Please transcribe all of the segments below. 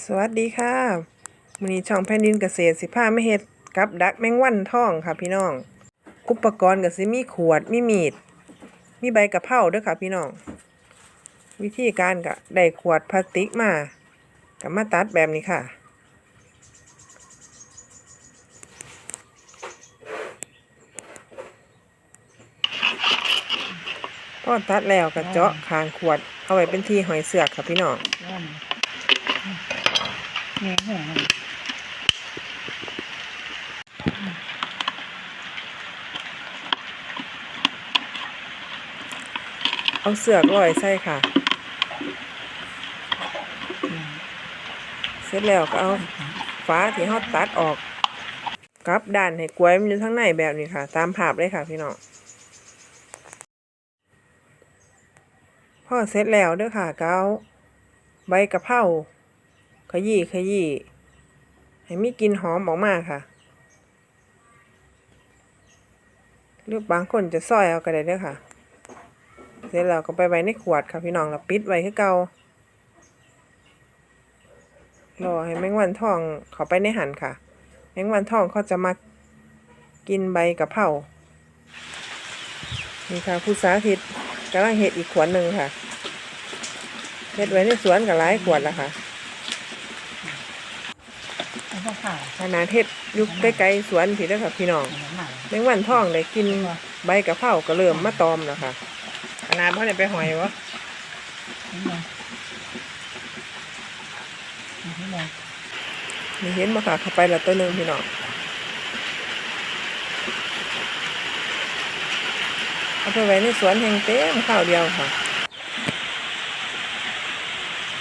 สวัสดีค่ะมือนี้ช่องแผ่นดินเกษตรสิพาไมาเฮ็ดกับดักแมงวันท่องค่ะพี่น้อง อุปกรณ์ก็สิมีขวดมีมีด มีใบกระเพราด้อค่ะพี่น้อง วิธีการก็ได้ขวดพลาสติกมาก็มาตัดแบบนี้ค่ะ พอตัดแล้วก็เจาะคางขวดเอาไว้เป็นที่หอยเสือกค่ะพี่น้องอ แม่หัวเอาเสือกร้อยใส่ค่ะ เสร็จแล้วก็เอาฟ้าที่เขาตัดออกกลับด้านให้กล้วยมันอยู่ทั้งในแบบนี้ค่ะ ตามภาพเลยค่ะพี่น้องพอเสร็จแล้วเด้อค่ะก็เอาใบกะเพรา ขยี้ขยี้ให้มีกลิ่นหอมออกมาค่ะ หรือบางคนจะซอยเอาก็ได้เด้อค่ะ เสร็จแล้วก็ไปไว้ในขวดค่ะพี่น้องแล้วปิดไว้คือเก่ารอให้แมงวันทองเขาไปในหันค่ะ แมงวันทองเขาจะมากินใบกะเพรานี่ค่ะผู้สาธิตกำลังเห็ดอีกขวดหนึ่งค่ะเห็ดไว้ในสวนกับหลายขวดแล้วค่ะ ข่าวขนาดเห็ดอยุคใกล้ๆสวนพี่เด้อค่ะพี่น้องหนังหนังแมงวันทองได้กินใบกะเพราก็เริ่มมาตอมแล้วค่ะขนาดพ่อได้ไปหอยวะนี่ไงนี่ไงมีเห็นมาค่ะเข้าไปแล้วตัวหนึ่งพี่น้องเอาไปไว้ในสวนแห่งเต็มข้าวเดียวค่ะ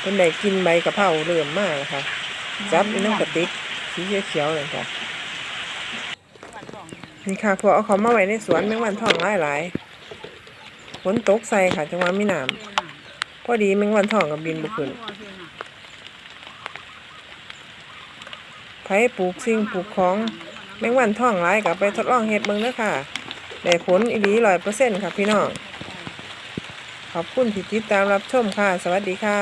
เป็นได้กินใบกะเพราเริ่มมากแล้วค่ะจับในน้ำกระติก สีเขียวๆเลยค่ะนี่ค่ะพอเอาเขามาไว้ในสวนแมงวันทองหลายๆฝนตกใส่ค่ะจังหวะมีน้ำพอดีแมงวันทองกับบินบุขึ้นไผปลูกสิ่งปลูกของแมงวันทองหลายกับไปทดลองเฮ็ดเบิ่งเด้อค่ะได้ผลอีหลีร้อยเปอร์เซ็นต์ค่ะพี่น้องขอบคุณที่ติดตามรับชมค่ะ สวัสดีค่ะ